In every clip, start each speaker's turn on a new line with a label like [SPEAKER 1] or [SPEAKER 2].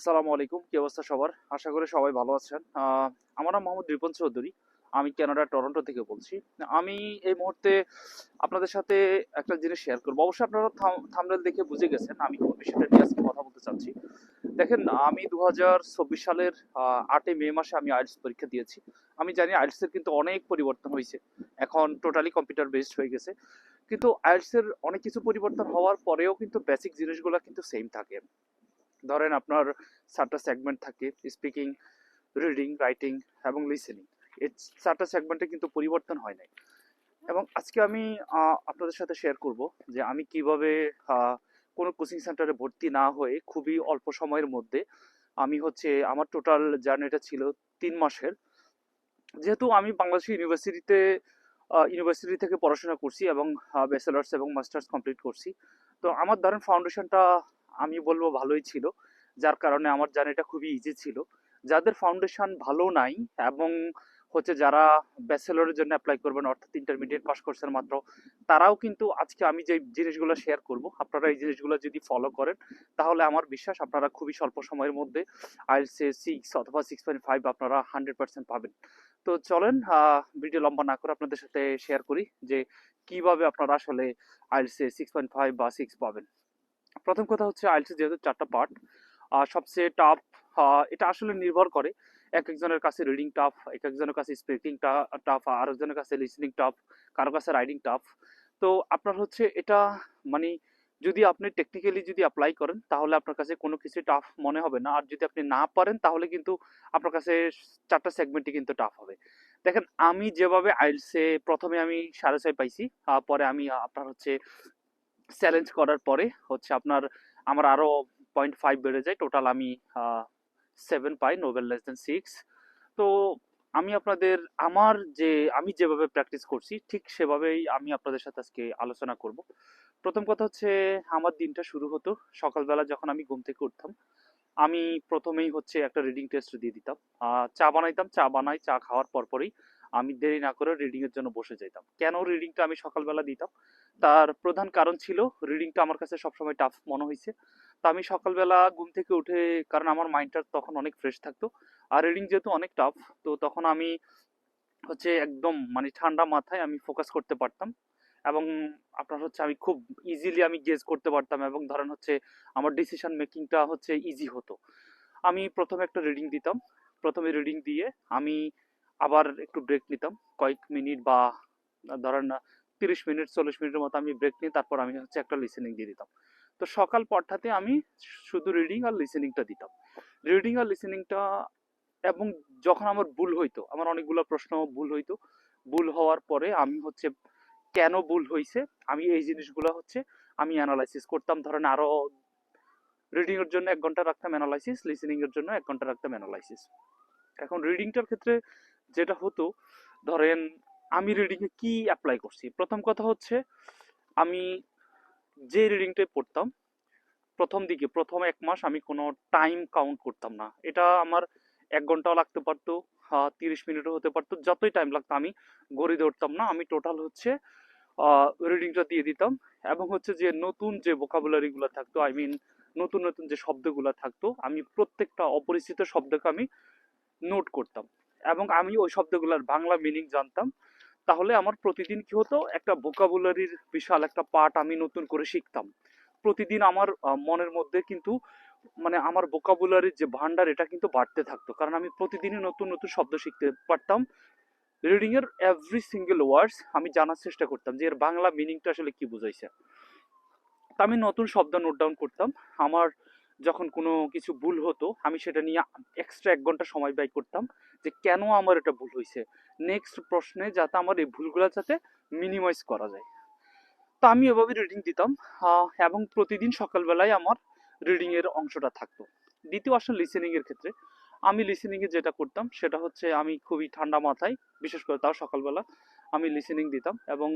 [SPEAKER 1] আসসালামু আলাইকুম, কি অবস্থা সবার? আশা করি সবাই ভালো আছেন। আমার নাম মোহাম্মদ রিপন চৌধুরী। আমি কানাডা, টরন্টো থেকে বলছি। আমি এই মুহূর্তে আপনাদের সাথে একটা জিনিস শেয়ার করব। অবশ্যই আপনারা থামনেল দেখে বুঝে গেছেন, আমি কোন বিষয়টা নিয়ে আজকে কথা বলতে চাচ্ছি। দেখেন, আমি দু হাজার চব্বিশ সালের আটই মে মাসে আমি আইএলস পরীক্ষা দিয়েছি। আমি জানি আইএলস এর কিন্তু অনেক পরিবর্তন হয়েছে। এখন টোটালি কম্পিউটার বেসড হয়ে গেছে। কিন্তু আইএলস এর অনেক কিছু পরিবর্তন হওয়ার পরেও কিন্তু বেসিক জিনিসগুলো কিন্তু সেম থাকে। ধরেন আপনার চারটা সেগমেন্ট থাকে স্পিকিং রিডিং রাইটিং এবং লিসেনিং এই চারটা সেগমেন্টে কিন্তু পরিবর্তন হয় নাই। এবং আজকে আমি আপনাদের সাথে শেয়ার করব যে আমি কীভাবে কোনো কোচিং সেন্টারে ভর্তি না হয়ে খুবই অল্প সময়ের মধ্যে আমি হচ্ছে আমার টোটাল জার্নিটা ছিল তিন মাসের। যেহেতু আমি বাংলাদেশ ইউনিভার্সিটিতে ইউনিভার্সিটি থেকে পড়াশোনা করছি এবং ব্যাচেলার্স এবং মাস্টার্স কমপ্লিট করছি। তো আমার ধরেন ফাউন্ডেশনটা আমি বলব ভালোই ছিল। যার কারণে আমার জার্নিটা খুবই ইজি ছিল। যাদের ফাউন্ডেশন ভালো নাই এবং হচ্ছে যারা ব্যাচেলরের জন্য অ্যাপ্লাই করবেন, অর্থাৎ ইন্টারমিডিয়েট পাস করছেন মাত্র, তারাও কিন্তু আজকে আমি যে জিনিসগুলো শেয়ার করব, আপনারা এই জিনিসগুলো যদি ফলো করেন, তাহলে আমার বিশ্বাস আপনারা খুবই স্বল্প সময়ের মধ্যে আইএলসে সিক্স অথবা সিক্স পয়েন্ট ফাইভ আপনারা হান্ড্রেড পার্সেন্ট পাবেন। তো চলেন ভিডিও লম্বা না করে আপনাদের সাথে শেয়ার করি যে কীভাবে আপনারা আসলে আইএলসে সিক্স পয়েন্ট ফাইভ বা সিক্স পাবেন। প্রথম কথা হচ্ছে আইএলসি যেহেতু চারটা পার্ট সবচেয়ে টাফ এটা আসলে নির্ভর করে এক একজনের কাছে রিডিং টাফ এক একজনের কাছে স্পিকিং টাফ আর একজনের কাছে লিসনিং টাফ কারও কাছে রাইডিং টাফ তো আপনার হচ্ছে এটা মানে যদি আপনি টেকনিক্যালি যদি অ্যাপ্লাই করেন, তাহলে আপনার কাছে কোনো কিছু টাফ মনে হবে না। আর যদি আপনি না পারেন, তাহলে কিন্তু আপনার কাছে চারটা সেগমেন্টই কিন্তু টাফ হবে। দেখেন, আমি যেভাবে আইলসে প্রথমে আমি সাড়ে ছয় পাইছি পরে আমি আপনার হচ্ছে চ্যালেঞ্জ করার পরে হচ্ছে আপনার আমার আরও পয়েন্ট ফাইভ বেড়ে যায়। টোটাল আমি সেভেন পাই নোবেল লেস দেন সিক্স তো আমি আপনাদের, আমার যে, আমি যেভাবে প্র্যাকটিস করছি, ঠিক সেভাবেই আমি আপনাদের সাথে আজকে আলোচনা করব। প্রথম কথা হচ্ছে, আমার দিনটা শুরু হতো সকালবেলা যখন আমি ঘুম থেকে উঠতাম। আমি প্রথমেই হচ্ছে একটা রিডিং টেস্ট দিয়ে দিতাম। চা বানাইতাম, চা বানাই, চা খাওয়ার পরপরই আমি দেরি না করে রিডিং এর জন্য বসে যেতাম কেন রিডিংটা আমি সকালবেলা দিতাম? তার প্রধান কারণ ছিল রিডিংটা আমার কাছে সবসময় টাফ মনে হয়েছে তো আমি সকালবেলা ঘুম থেকে উঠে, কারণ আমার মাইন্ডটা তখন অনেক ফ্রেশ থাকতো। আর রিডিং যেহেতু অনেক টাফ তো তখন আমি হচ্ছে একদম মানে ঠান্ডা মাথায় আমি ফোকাস করতে পারতাম। এবং আপনার হচ্ছে আমি খুব ইজিলি আমি গেজ করতে পারতাম এবং ধরেন হচ্ছে আমার ডিসিশন মেকিংটা হচ্ছে ইজি হতো। আমি প্রথমে একটা রিডিং দিতাম। প্রথমে রিডিং দিয়ে আমি আবার একটু ব্রেক নিতাম। কয়েক মিনিট বা, ধরেন না, তিরিশ মিনিট চল্লিশ মিনিটের মতো আমি ব্রেক নিয়ে তারপর আমি হচ্ছে একটা লিসেনিং দিয়ে দিতাম। তো সকাল পরটাতে আমি শুধু রিডিং আর লিসেনিংটা দিতাম। রিডিং আর লিসেনিংটা এবং যখন আমার ভুল হইতো, আমার অনেকগুলো প্রশ্ন ভুল হইতো, ভুল হওয়ার পরে আমি হচ্ছে কেন ভুল হয়েছে আমি এই জিনিসগুলো হচ্ছে আমি অ্যানালাইসিস করতাম। ধরেন আরও রিডিং এর জন্য এক ঘণ্টা রাখতাম অ্যানালাইসিস লিসেনিং এর জন্য এক ঘণ্টা রাখতাম অ্যানালাইসিস এখন রিডিংটার ক্ষেত্রে যেটা হতো, ধরেন আমি রিডিংয়ে কি অ্যাপ্লাই করছি? প্রথম কথা হচ্ছে, আমি যে রিডিংটাই পড়তাম, প্রথম দিকে, প্রথম এক মাস আমি কোনো টাইম কাউন্ট করতাম না। এটা আমার এক ঘন্টাও লাগতে পারতো তিরিশ মিনিটও হতে পারতো, যতই টাইম লাগতো আমি ঘড়ি ধরতাম না, আমি টোটাল হচ্ছে রিডিংটা দিয়ে দিতাম। এবং হচ্ছে যে নতুন যে ভোকাবুলারি গুলো থাকতো আই মিন নতুন নতুন যে শব্দগুলো থাকতো, আমি প্রত্যেকটা অপরিচিত শব্দকে আমি নোট করতাম। এবং আমি ওই শব্দগুলোর বাংলা মিনিং জানতাম। তাহলে আমার প্রতিদিন কি হতো? একটা ভোকাবুলারির বিশাল একটা পার্ট আমি নতুন করে শিখতাম। প্রতিদিন আমার মনের মধ্যে কিন্তু মানে আমার ভোকাবুলারির যে ভান্ডার এটা কিন্তু বাড়তে থাকতো। কারণ আমি প্রতিদিনই নতুন নতুন শব্দ শিখতে পারতাম। রিডিং এর এভরি সিঙ্গেল ওয়ার্ডস আমি জানার চেষ্টা করতাম যে এর বাংলা মিনিংটা আসলে কি বুঝাইছে। আমি নতুন শব্দ নোট ডাউন করতাম। আমার যখন কোনো কিছু ভুল হতো, আমি সেটা নিয়ে এক্সট্রা এক ঘণ্টা সময় ব্যয় করতাম যে কেন আমার এটা ভুল হয়েছে? নেক্সট প্রশ্নে যাতে আমার এই ভুলগুলো যাতে মিনিমাইজ করা যায়। তো আমি এভাবে রিডিং দিতাম এবং প্রতিদিন সকালবেলায় আমার রিডিংয়ের অংশটা থাকতো। দ্বিতীয় আসলে লিসেনিংয়ের ক্ষেত্রে। আমি লিসেনিংয়ে যেটা করতাম, সেটা হচ্ছে আমি খুবই ঠান্ডা মাথায়, বিশেষ করে তাও সকালবেলা, আমি লিসেনিং দিতাম এবং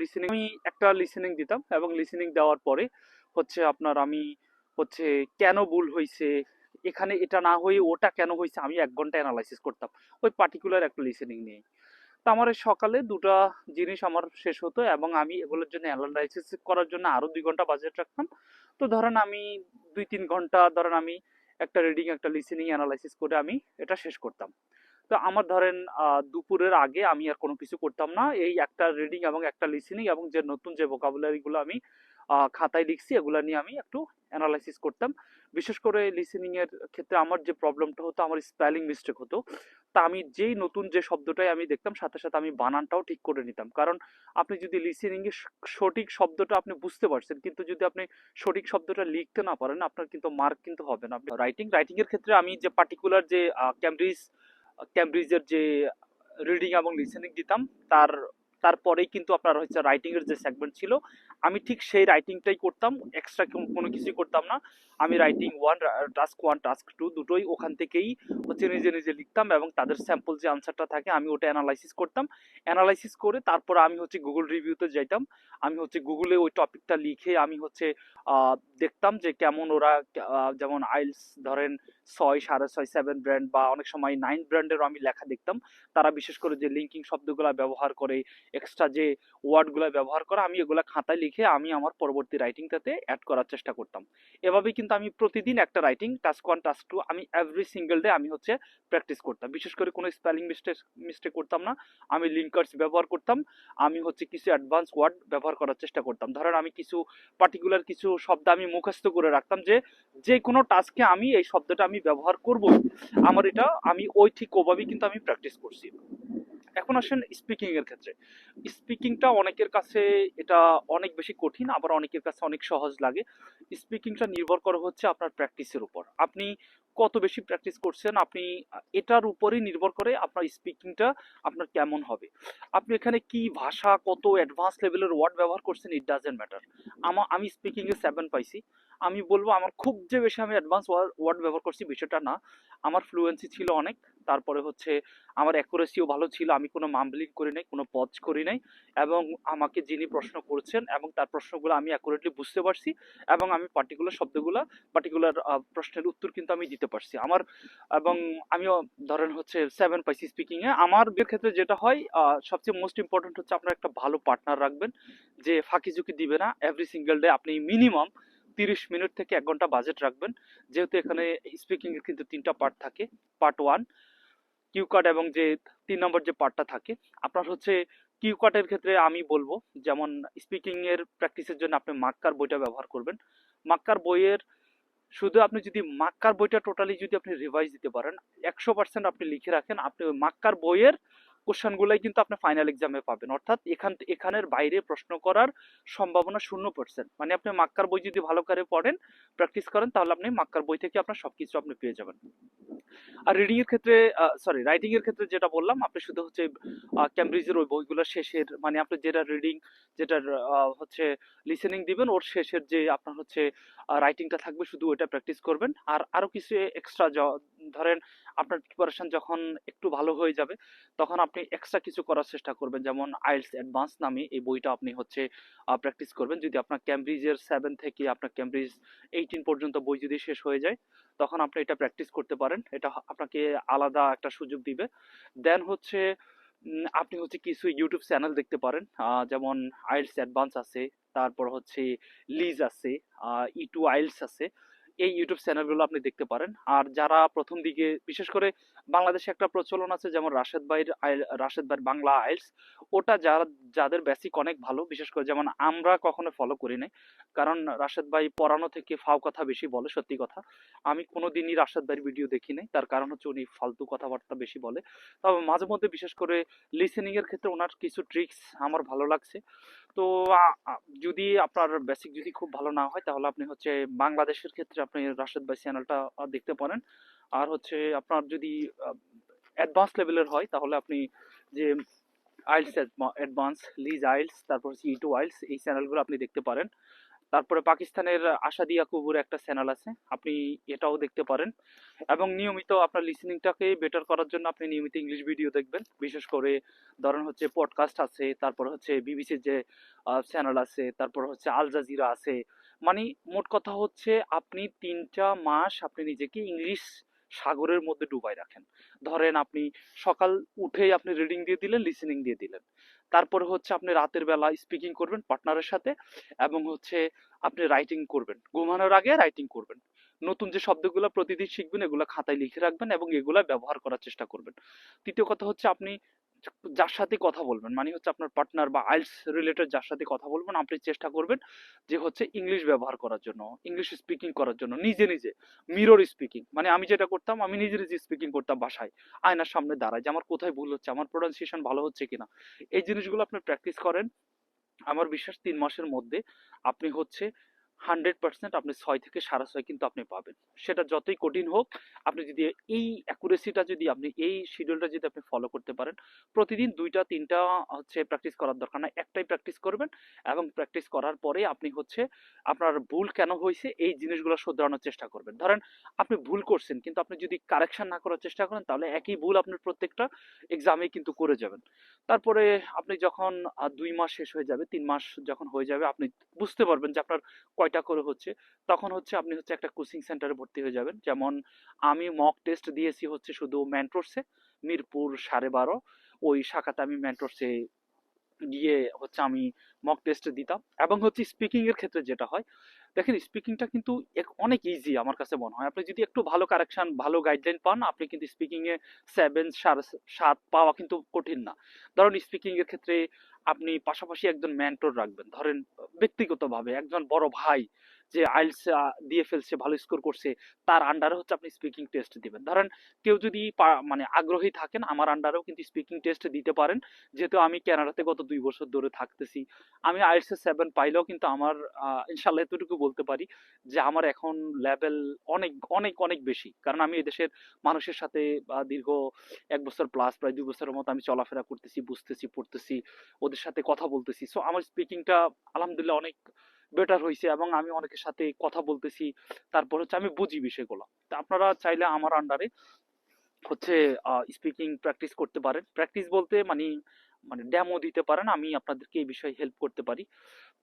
[SPEAKER 1] লিসেনিং আমি একটা লিসেনিং দিতাম এবং লিসেনিং দেওয়ার পরে হচ্ছে আপনার আমি হচ্ছে কেন ভুল হয়েছে এখানে এটা না হয়ে ওটা কেন হয়েছে আমি এক ঘণ্টা অ্যানালাইসিস করতাম। ওই পার্টিকুলার একটা লিসেনিং নিয়ে তো আমার সকালে দুটা জিনিস আমার শেষ হতো এবং আমি এগুলোর জন্য অ্যানালাইসিস করার জন্য আরও দুই ঘণ্টা বাজেট রাখতাম। তো ধরেন আমি দুই তিন ঘণ্টা ধরেন আমি একটা রিডিং একটা লিসেনিং অ্যানালাইসিস করে আমি এটা শেষ করতাম। তো আমার ধরেন দুপুরের আগে আমি আর কোনো কিছু করতাম না। এই একটা রিডিং এবং একটা লিসেনিং এবং যে নতুন যে ভোকাবুলারিগুলো আমি খাতায় লিখছি, এগুলো নিয়ে আমি একটু অ্যানালাইসিস করতাম। বিশেষ করে লিসেনিংয়ের ক্ষেত্রে আমার যে প্রবলেমটা হতো, আমার স্পেলিং মিস্টেক হতো, তা আমি যেই নতুন যে শব্দটাই আমি দেখতাম, সাথে সাথে আমি বানানটাও ঠিক করে নিতাম। কারণ আপনি যদি লিসেনিং এর স- সঠিক শব্দটা আপনি বুঝতে পারছেন, কিন্তু যদি আপনি সঠিক শব্দটা লিখতে না পারেন, আপনার কিন্তু মার্ক কিন্তু হবে না। আপনি রাইটিং রাইটিংয়ের ক্ষেত্রে আমি যে পার্টিকুলার যে ক্যামব্রিজ ক্যামব্রিজের যে রিডিং এবং লিসেনিং দিতাম, তার, তারপরেই কিন্তু আপনার হচ্ছে রাইটিংয়ের যে সেগমেন্ট ছিল আমি ঠিক সেই রাইটিংটাই করতাম এক্সট্রা কোনো কিছুই করতাম না। আমি writing one task one task two দুটোই ওখান থেকেই হচ্ছে নিজে নিজে লিখতাম এবং তাদের স্যাম্পল যে আনসারটা থাকে আমি ওটা অ্যানালাইসিস করতাম। অ্যানালাইসিস করে তারপর আমি হচ্ছে গুগল রিভিউতে যাইতাম। আমি হচ্ছে গুগলে ওই টপিকটা লিখে আমি হচ্ছে দেখতাম যে কেমন ওরা যেমন আইলস ধরেন ছয়, সাড়ে ছয় সেভেন ব্র্যান্ড বা অনেক সময় নাইন ব্র্যান্ডেরও আমি লেখা দেখতাম। তারা বিশেষ করে যে লিঙ্কিং শব্দগুলা ব্যবহার করে এক্সট্রা যে ওয়ার্ডগুলো ব্যবহার করে, আমি এগুলা খাতায় লিখে আমি আমার পরবর্তী রাইটিংটাতে অ্যাড করার চেষ্টা করতাম। এভাবেই কিন্তু আমি প্রতিদিন একটা writing task one task two আমি এভরি সিঙ্গেল ডে আমি হচ্ছে প্র্যাকটিস করতাম। বিশেষ করে কোনো স্পেলিং মিস্টেক মিস্টেক করতাম না। আমি লিঙ্কার্স ব্যবহার করতাম। আমি হচ্ছে কিছু অ্যাডভান্স ওয়ার্ড ব্যবহার করার চেষ্টা করতাম। ধরেন আমি কিছু পার্টিকুলার কিছু শব্দ আমি মুখস্থ করে রাখতাম যে যে কোনো টাস্কে আমি এই শব্দটা আমি ব্যবহার করব আমার এটা আমি ওই ঠিক ওভাবেই কিন্তু আমি প্র্যাকটিস করছি। এখন আসেন স্পিকিং এর ক্ষেত্রে। স্পিকিংটা অনেকের কাছে এটা অনেক বেশি কঠিন, আবার অনেকের কাছে অনেক সহজ লাগে। স্পিকিংটা নির্ভর করে হচ্ছে আপনার প্র্যাকটিসের উপর। আপনি কত বেশি প্র্যাকটিস করছেন, আপনি এটার উপরেই নির্ভর করে আপনার স্পিকিংটা আপনার কেমন হবে। আপনি এখানে কি ভাষা, কত অ্যাডভান্স লেভেলের ওয়ার্ড ব্যবহার করছেন ইট ডাজেন্ট ম্যাটার আমার আমি স্পিকিং এ সেভেন পাইছি। আমি বলব আমার খুব যে বেশি আমি অ্যাডভান্স ওয়ার্ড ব্যবহার করছি, বিষয়টা না। আমার ফ্লুয়েন্সি ছিল অনেক। তারপরে হচ্ছে আমার অ্যাকুরেসিও ভালো ছিল, আমি কোনো মাম্বলিং করি নাই, কোনো পজ করি নাই এবং আমাকে যিনি প্রশ্ন করছেন এবং তার প্রশ্নগুলো আমি অ্যাকুরেটলি বুঝতে পারছি এবং আমি পার্টিকুলার শব্দগুলো পার্টিকুলার প্রশ্নের উত্তর কিন্তু আমি দিতে পারছি। আমার এবং আমিও ধরেন হচ্ছে সেভেন পাইছি স্পিকিংয়ে আমার ক্ষেত্রে যেটা হয় সবচেয়ে মোস্ট ইম্পর্টেন্ট হচ্ছে আপনার একটা ভালো পার্টনার রাখবেন যে ফাঁকি ঝুঁকি দিবে না। এভরি সিঙ্গেল ডে আপনি মিনিমাম তিরিশ মিনিট থেকে এক ঘণ্টা বাজেট রাখবেন। যেহেতু এখানে স্পিকিংয়ের কিন্তু তিনটা পার্ট থাকে। পার্ট ওয়ান কিউ কাট এবং যে তিন নম্বর যে পার্টটা থাকে, আপনার হচ্ছে কিউ কাটের ক্ষেত্রে আমি বলব, যেমন স্পিকিংয়ের প্র্যাকটিসের জন্য আপনি মাক্কার বইটা ব্যবহার করবেন। মাক্কার বইয়ের শুধু আপনি যদি মাক্কার বইটা টোটালি যদি আপনি রিভাইজ দিতে পারেন, একশো পার্সেন্ট আপনি লিখে রাখেন, আপনি মাক্কার বইয়ের কোশ্চেনগুলাই কিন্তু আপনি ফাইনাল এক্সামে পাবেন। অর্থাৎ এখান, এখানের বাইরে প্রশ্ন করার সম্ভাবনা শূন্য পার্সেন্ট মানে আপনি মাক্কার বই যদি ভালো করে পড়েন প্র্যাকটিস করেন, তাহলে আপনি মাক্কার বই থেকে আপনার সবকিছু আপনি পেয়ে যাবেন। আর রিডিং এর ক্ষেত্রে সরি রাইটিং এর ক্ষেত্রে যেটা বললাম, আপনি শুধু হচ্ছে ক্যামব্রিজের ওই বইগুলো শেষের মানে আপনি যেটা রিডিং যেটা হচ্ছে লিসেনিং দিবেন, ওর শেষের যে আপনার হচ্ছে রাইটিংটা থাকবে, শুধু ওটা প্র্যাকটিস করবেন। আর আরও কিছু এক্সট্রা ধরেন আপনার প্রিপারেশন যখন একটু ভালো হয়ে যাবে, তখন আপনি এক্সট্রা কিছু করার চেষ্টা করবেন। যেমন আইলস অ্যাডভান্স নামে এই বইটা আপনি হচ্ছে প্র্যাকটিস করবেন। যদি আপনার ক্যামব্রিজের সেভেন থেকে আপনার ক্যামব্রিজ এইটিন পর্যন্ত বই যদি শেষ হয়ে যায়, তখন আপনি এটা প্র্যাকটিস করতে পারেন। এটা আপনাকে আলাদা একটা সুযোগ দিবে। দেন হচ্ছে আপনি হচ্ছে কিছু ইউটিউব চ্যানেল দেখতে পারেন। যেমন আইলস অ্যাডভান্স আছে, তারপর হচ্ছে লিজ আছে ই টু আইলস আছে। এই ইউটিউব চ্যানেলগুলো আপনি দেখতে পারেন। আর যারা প্রথম দিকে, বিশেষ করে বাংলাদেশে একটা প্রচলন আছে যেমন রাশেদ ভাইয়ের রাশেদ ভাইয়ের বাংলা আইলস, ওটা যারা যাদের বেসিক অনেক ভালো, বিশেষ করে যেমন আমরা কখনো ফলো করি নাই। কারণ রাশেদ ভাই পড়ানো থেকে ফাও কথা বেশি বলে, সত্যি কথা। আমি কোনোদিনই রাশেদ ভাইয়ের ভিডিও দেখি নাই। তার কারণ হচ্ছে উনি ফালতু কথাবার্তা বেশি বলে। তবে মাঝে মধ্যে বিশেষ করে লিসেনিংয়ের ক্ষেত্রে ওনার কিছু ট্রিক্স আমার ভালো লাগছে। তো যদি আপনার বেসিক যদি খুব ভালো না হয়, তাহলে আপনি হচ্ছে বাংলাদেশের ক্ষেত্রে আপনি রাশেদ ভাই চ্যানেলটা দেখতে পারেন। আর হচ্ছে আপনার যদি অ্যাডভান্স লেভেলের হয়, তাহলে আপনি যে আইলস অ্যাডভান্স লিজ আইলস তারপর হচ্ছে ই টু আইলস এই চ্যানেলগুলো আপনি দেখতে পারেন। তারপরে পাকিস্তানের আশাদি ইয়াকুবুর একটা চ্যানেল আছে, আপনি এটাও দেখতে পারেন। এবং নিয়মিত আপনার লিসেনিংটাকে বেটার করার জন্য আপনি নিয়মিত ইংলিশ ভিডিও দেখবেন। বিশেষ করে ধরেন হচ্ছে পডকাস্ট আছে, তারপর হচ্ছে বিবিসির যে চ্যানেল আছে, তারপর হচ্ছে আল জাজিরা আছে মানে মোট কথা হচ্ছে আপনি তিনটা মাস আপনি নিজেকে ইংলিশ সাগরের মধ্যে ডুবাই রাখেন। ধরেন আপনি সকাল উঠেই আপনি রিডিং দিয়ে দিলেন লিসেনিং দিয়ে দিলেন। তারপরে হচ্ছে আপনি রাতের বেলা স্পিকিং করবেন পার্টনারের সাথে এবং হচ্ছে আপনি রাইটিং করবেন। ঘুমানোর আগে রাইটিং করবেন। নতুন যে শব্দগুলো প্রতিদিন শিখবেন, এগুলো খাতায় লিখে রাখবেন এবং এগুলা ব্যবহার করার চেষ্টা করবেন। তৃতীয় কথা হচ্ছে আপনি যার সাথে কথা বলবেন মানে হচ্ছে আপনার পার্টনার বা আইলস রিলেটেড যার সাথে কথা বলবেন, আপনি চেষ্টা করবেন যে হচ্ছে ইংলিশ ব্যবহার করার জন্য ইংলিশ স্পিকিং করার জন্য, নিজে নিজে মিরর স্পিকিং মানে আমি যেটা করতাম, আমি নিজে নিজে স্পিকিং করতাম বাসায়, আয়নার সামনে দাঁড়ায় যে আমার কোথায় ভুল হচ্ছে, আমার প্রোনাউন্সিয়েশন ভালো হচ্ছে কিনা। এই জিনিসগুলো আপনি প্র্যাকটিস করেন। আমার বিশ্বাস তিন মাসের মধ্যে আপনি হচ্ছে হান্ড্রেড পার্সেন্ট আপনি ছয় থেকে সাড়ে ছয় কিন্তু আপনি পাবেন। সেটা যতই কঠিন হোক, আপনি যদি এই অ্যাকুরেসিটা যদি আপনি, এই শিডিউলটা যদি আপনি ফলো করতে পারেন, প্রতিদিন দুইটা, তিনটা হচ্ছে প্র্যাকটিস করার দরকার না। একটাই প্র্যাকটিস করবেন এবং প্র্যাকটিস করার পরে আপনি হচ্ছে আপনার ভুল কেন হয়েছে, এই জিনিসগুলো শোধরানোর চেষ্টা করবেন। ধরেন আপনি ভুল করছেন, কিন্তু আপনি যদি কারেকশন না করার চেষ্টা করেন, তাহলে একই ভুল আপনার প্রত্যেকটা এক্সামে কিন্তু করে যাবেন। তারপরে আপনি যখন দুই মাস শেষ হয়ে যাবে, তিন মাস যখন হয়ে যাবে, আপনি বুঝতে পারবেন যে আপনার কয়টা করে হচ্ছে, তখন হচ্ছে আপনি হচ্ছে একটা কোচিং সেন্টারে ভর্তি হয়ে যাবেন। যেমন আমি মক টেস্ট দিয়েছি হচ্ছে শুধু ম্যান্টোর্সে মিরপুর সাড়ে বারো, ওই শাখাতে আমি ম্যান্টোর্সে গিয়ে হচ্ছে আমি মক টেস্ট দিতাম। এবং হচ্ছে স্পিকিং এর ক্ষেত্রে যেটা হয় দেখেন স্পিকিংটা কিন্তু অনেক ইজি আমার কাছে মনে হয়। আপনি যদি একটু ভালো কারেকশন ভালো গাইডলাইন পান, আপনি কিন্তু স্পিকিংয়ে সেভেন সাত পাওয়া কিন্তু কঠিন না। ধরুন স্পিকিংয়ের ক্ষেত্রে আপনি পাশাপাশি একজন মেন্টর রাখবেন। ধরেন, ব্যক্তিগতভাবে একজন বড় ভাই যে আইলস দিয়ে ফেলছে ভালো স্কোর করছে, তার আন্ডারে হচ্ছে আপনি স্পিকিং টেস্ট দিবেন। ধরেন কেউ যদি মানে আগ্রহী থাকেন, আমার আন্ডারেও কিন্তু স্পিকিং টেস্ট দিতে পারেন। যেহেতু আমি কানাডাতে গত দুই বছর ধরে থাকতেছি, আমি আইএলস সেভেন পাইলেও কিন্তু আমার ইনশাল্লাহ এতটুকু বলতে পারি যে আমার এখন লেভেল অনেক অনেক অনেক বেশি। কারণ আমি এদেশের মানুষের সাথে দীর্ঘ এক বছর প্লাস প্রায় দুই বছরের মতো আমি চলাফেরা করতেছি, বুঝতেছি, পড়তেছি, ওদের সাথে কথা বলতেছি। সো আমার স্পিকিংটা আলহামদুলিল্লাহ অনেক বেটার হয়েছে এবং আমি অনেকের সাথে কথা বলতেছি। তারপর হচ্ছে আমি বুঝি বিষয়গুলো। তা আপনারা চাইলে আমার আন্ডারে হচ্ছে স্পিকিং প্র্যাকটিস করতে পারেন। প্র্যাকটিস বলতে মানে মানে ড্যামো দিতে পারেন। আমি আপনাদেরকে এই বিষয়ে হেল্প করতে পারি।